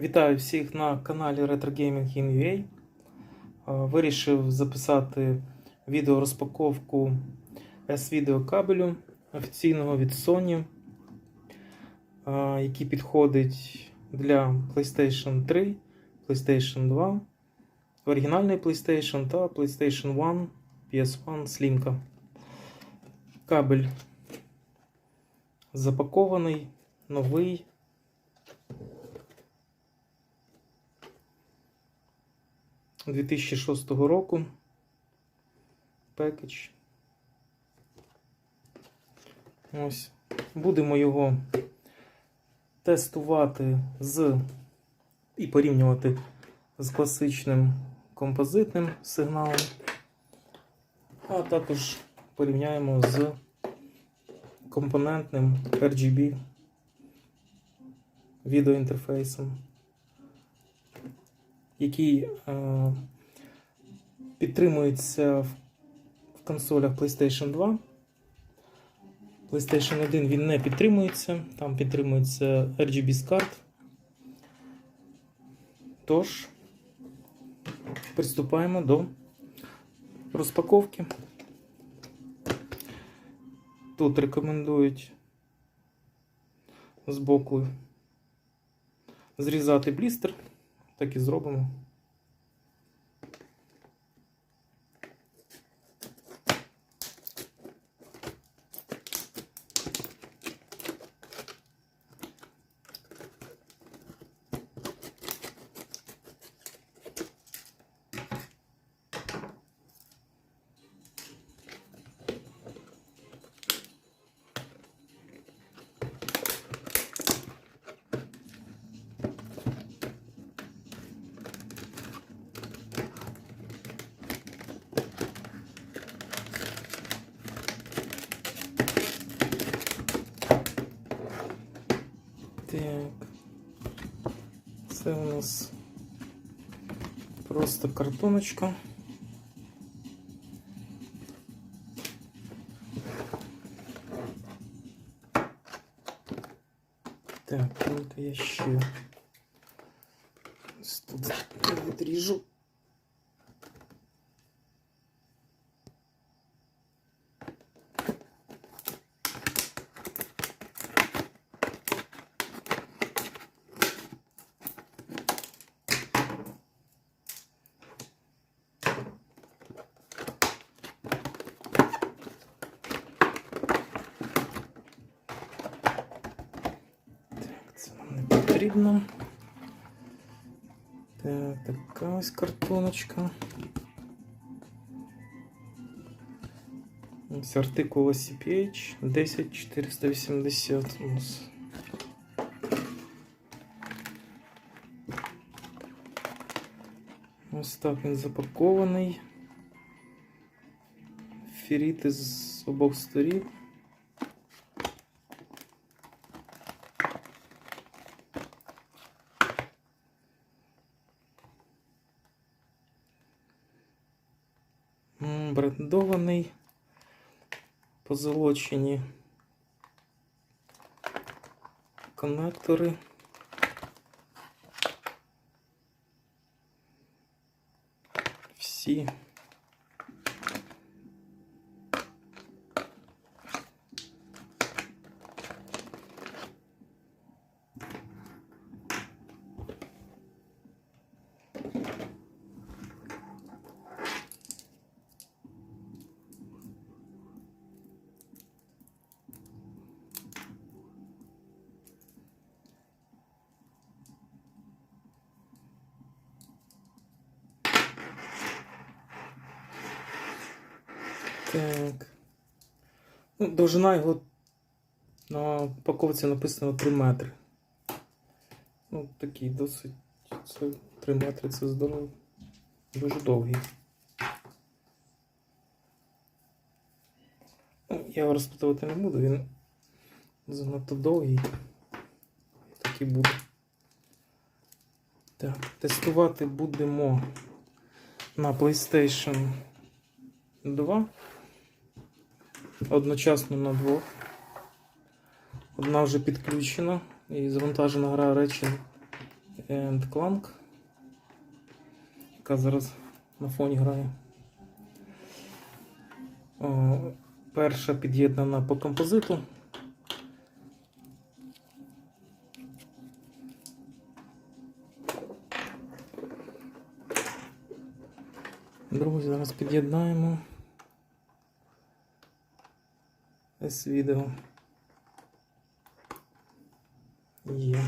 Вітаю всіх на каналі Retro Gaming in UA. Е, Вирішив записати відеорозпаковку S-Video кабелю офіційного від Sony, який підходить для PlayStation 3, PlayStation 2, оригінальний PlayStation та PlayStation 1, PS1 Slim. Кабель запакований, новий. 2006 року. Пекедж. Ось. Будемо його тестувати з і порівнювати з класичним композитним сигналом. А також порівняємо з компонентним RGB відеоінтерфейсом який е, підтримується в, консолях PlayStation 2. PlayStation 1 він не підтримується, там підтримується RGB SCART. Тож, приступаємо до розпаковки. Тут рекомендують збоку зрізати блістер. Так і зробимо. Нас просто картоночка. Так, ну-ка я ще ось тут відріжу. Ось картоночка. Ось артикул CPH 10480 у нас. Ось так він запакований. Феріти з обох сторін. Позолочені коннектори. Всі. Так. Ну, довжина його на упаковці написано 3 метри. Ну, такий досить. Це 3 метри це здорово. Дуже довгий. Ну, я його розпитувати не буду, він занадто довгий. Так і буде. Так, тестувати будемо на PlayStation 2. Одночасно на двох. Одна вже підключена і завантажена гра речі and Clank, яка зараз на фоні грає. Перша під'єднана по композиту. Друзі, зараз під'єднаємо S-відео. Є.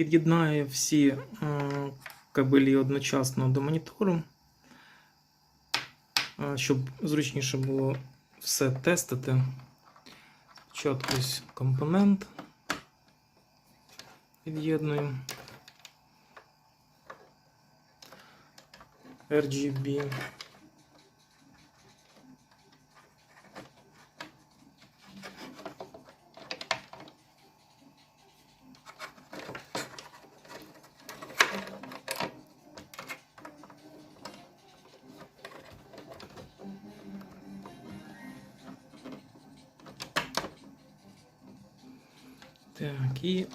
Під'єднаю всі е, кабелі одночасно до монітору, щоб зручніше було все тестити. Спочатку компонент під'єдную. RGB.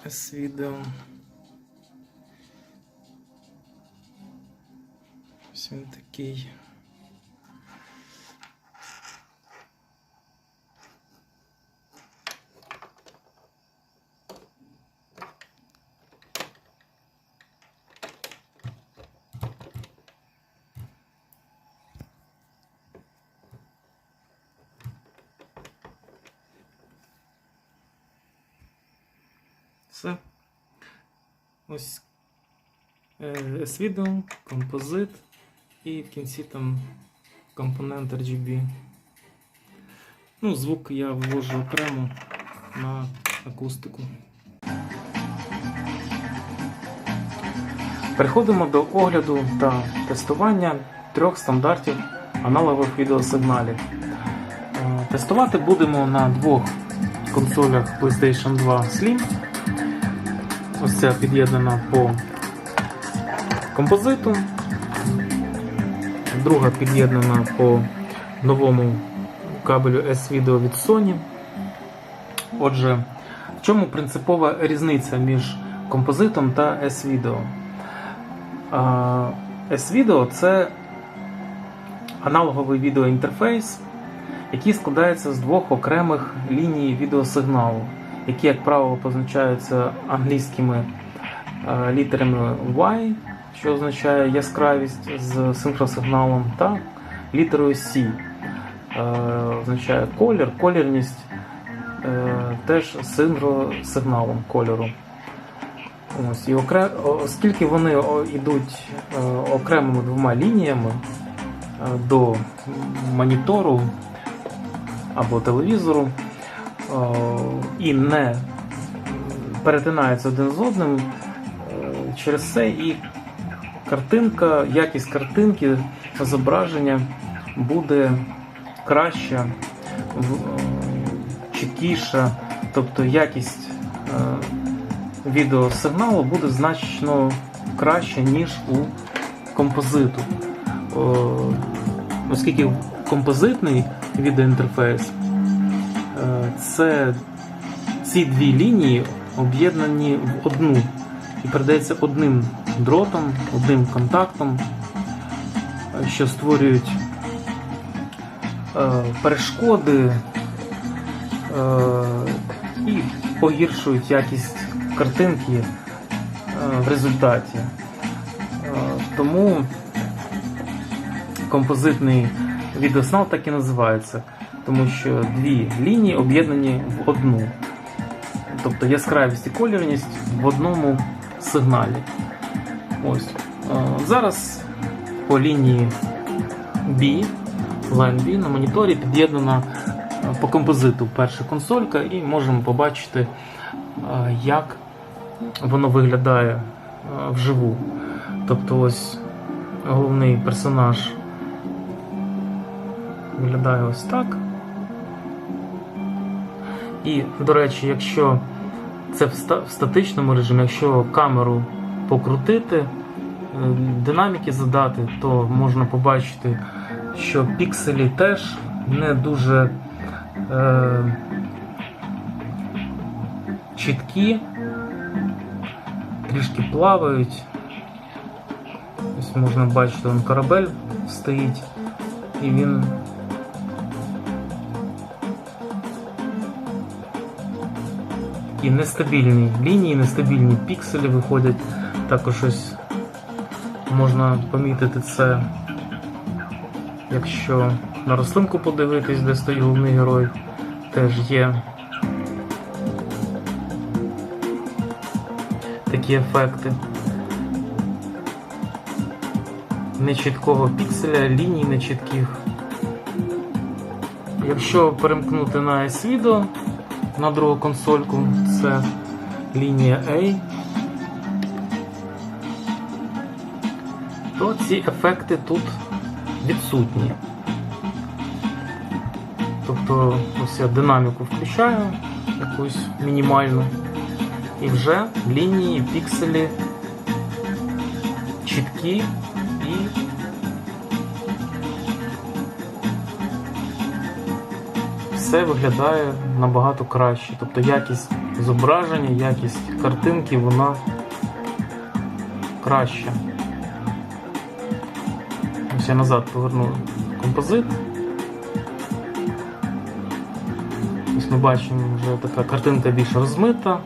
Так, і S-відео. Ось він такий. Все. Ось е, S-відео, композит і в кінці там компонент RGB. Ну, звук я ввожу окремо на акустику. Переходимо до огляду та тестування трьох стандартів аналогових відеосигналів. Е, Тестувати будемо на двох консолях PlayStation 2 Slim. Ось ця під'єднана по композиту. Друга під'єднана по новому кабелю S-Video від Sony. Отже, в чому принципова різниця між композитом та S-Video? S-Video це аналоговий відеоінтерфейс, який складається з двох окремих ліній відеосигналу, які, як правило, позначаються англійськими е, літерами Y, що означає яскравість з синхросигналом, та літерою C, е, означає колір, колірність е, теж з синхросигналом кольору. Ось, і окре... Оскільки вони йдуть окремими двома лініями до монітору або телевізору е, і не перетинаються один з одним, е, через це і картинка, якість картинки, зображення буде краща, е, чіткіша, тобто якість е, відеосигналу буде значно краще, ніж у композиту. Оскільки композитний відеоінтерфейс це ці дві лінії об'єднані в одну і передається одним дротом, одним контактом, що створюють е, перешкоди е, і погіршують якість картинки е, в результаті. Тому композитний відеоснал так і називається, тому що дві лінії об'єднані в одну. Тобто яскравість і колірність в одному сигналі. Ось. Е, Зараз по лінії B, Line B на моніторі під'єднана е, по композиту перша консолька, і можемо побачити, е, як воно виглядає вживу. Тобто ось головний персонаж виглядає ось так. І, до речі, якщо це в ста- в статичному режимі, якщо камеру покрутити, е, динаміки задати, то можна побачити, що пікселі теж не дуже е, чіткі, трішки плавають. Ось можна бачити, вон корабель стоїть, і він і нестабільні лінії, нестабільні пікселі виходять. Також ось можна помітити це, якщо на рослинку подивитись, де стоїть головний герой, теж є такі ефекти. Нечіткого пікселя, ліній нечітких. Якщо перемкнути на S-Video, на другу консольку, це лінія A, то ці ефекти тут відсутні. Тобто ось я динаміку включаю, якусь мінімальну, і вже лінії, пікселі чіткі все виглядає набагато краще. Тобто якість зображення, якість картинки, вона краща. Ось я назад поверну композит. Ось ми бачимо вже така картинка більш розмита.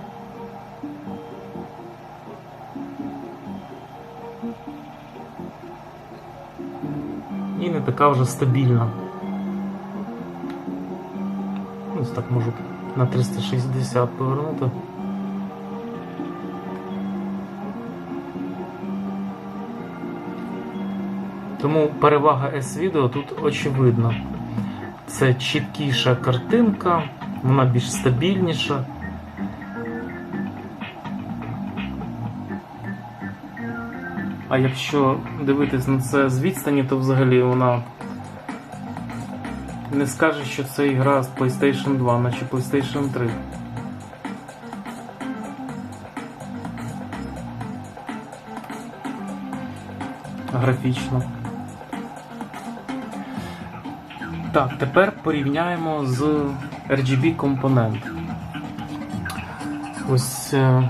І не така вже стабільна. Можу на 360 повернути. Тому перевага S-Video тут очевидна. Це чіткіша картинка, вона більш стабільніша. А якщо дивитись на це з відстані, то взагалі вона не скаже, що це ігра з PlayStation 2, наче PlayStation 3. Графічно. Так, тепер порівняємо з RGB компонент. Ось е,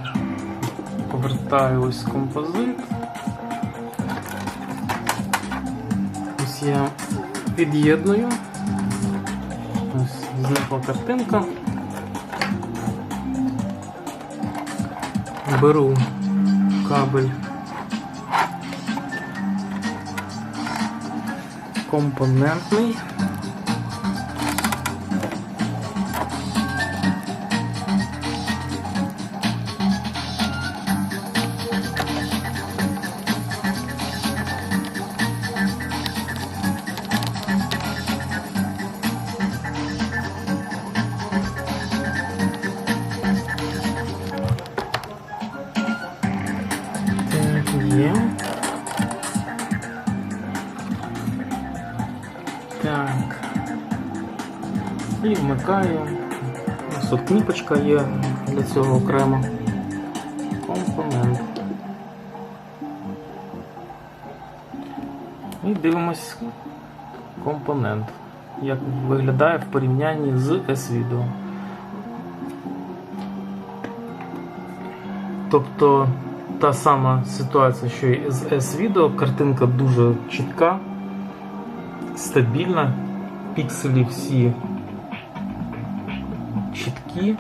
повертаю ось композит. Ось я під'єдную. Зникла картинка. Беру кабель компонентний. Є. Так. І вмикаю. Тут кніпочка є для цього окремо. Компонент. І дивимось компонент. Як виглядає в порівнянні з S-Video. Тобто та сама ситуація, що і з S-Video, картинка дуже чітка, стабільна, пікселі всі чіткі.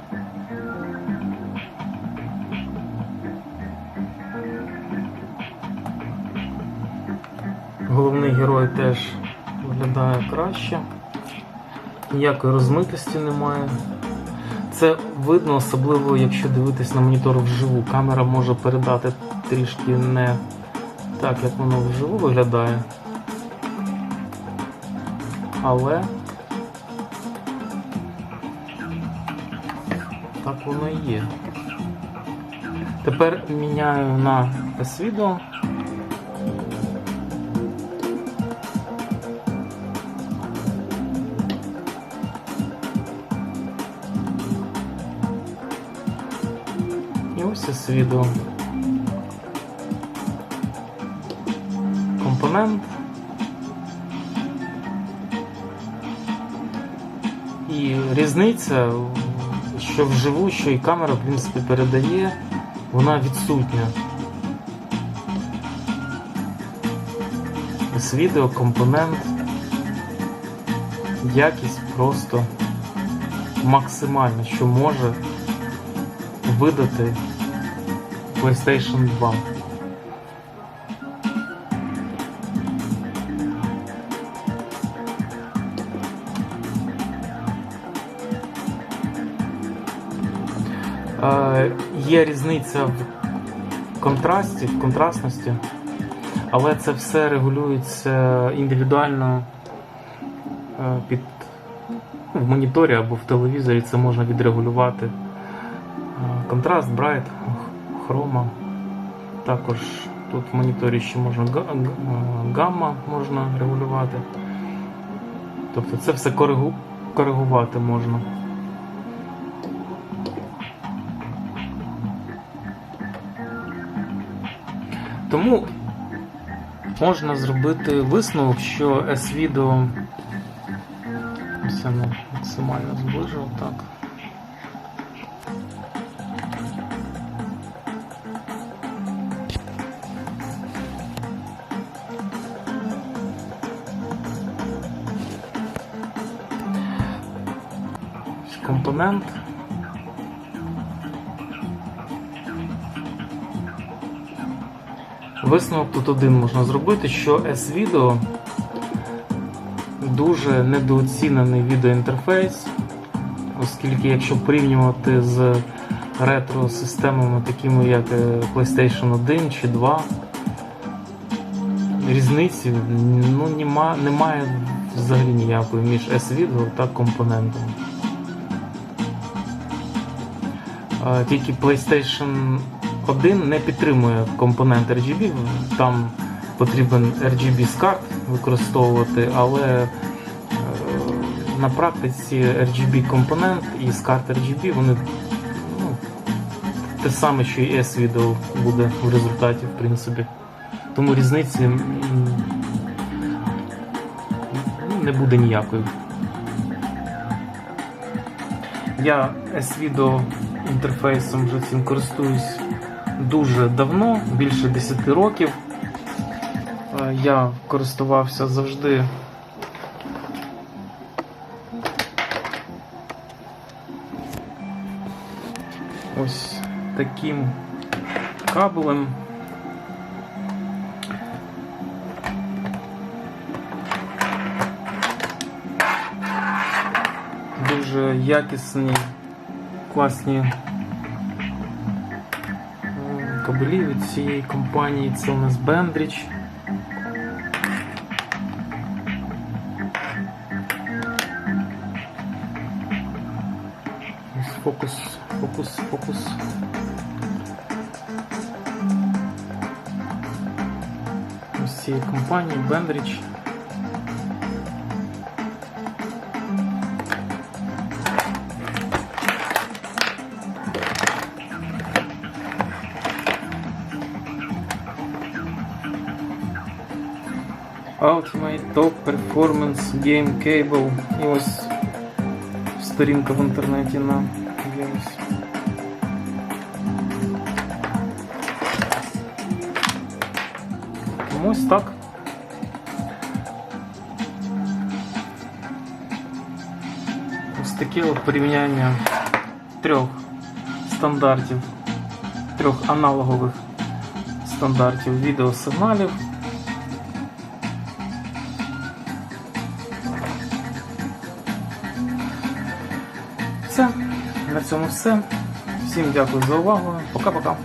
Головний герой теж виглядає краще, ніякої розмитості немає. Це видно, особливо якщо дивитись на монітор вживу. Камера може передати трішки не так, як воно вживу виглядає. Але так воно і є. Тепер міняю на S-Video. З відео. Компонент. І різниця, що вживу, що і камера, в принципі, передає, вона відсутня. З відео компонент. Якість просто максимальна, що може видати PlayStation 2. Е, Є різниця в контрасті, в контрастності, але це все регулюється індивідуально е, під ну, в моніторі або в телевізорі це можна відрегулювати. Е, Контраст, брайт, хрома. Також тут в моніторі ще можна га- га- гамма можна регулювати. Тобто це все коригу- коригувати можна. Тому можна зробити висновок, що ну, максимально зближив так. Компонент. Висновок тут один можна зробити, що S-Video дуже недооцінений відеоінтерфейс, оскільки якщо порівнювати з ретро-системами, такими як е, PlayStation 1 чи 2, різниці ну, нема, немає взагалі ніякої між S-Video та компонентом. Тільки PlayStation 1 не підтримує компонент RGB, там потрібен RGB з карт використовувати, але е, на практиці RGB компонент і з карт RGB вони ну, те саме, що і S-Video буде в результаті, в принципі. Тому різниці ну, не буде ніякої. Я S-Video інтерфейсом вже цим користуюсь дуже давно, більше 10 років. Е, Я користувався завжди ось таким кабелем. Дуже якісні, класні кабелі від цієї компанії. Це у нас. Ось Фокус, фокус, фокус. Ось цієї компанії Bendrich. Top Performance Game Cable. І ось сторінка в інтернеті на є ось. Тому ось так. Ось таке от порівняння трьох стандартів, трьох аналогових стандартів відеосигналів. Цьому все. Всім дякую за увагу. Пока-пока.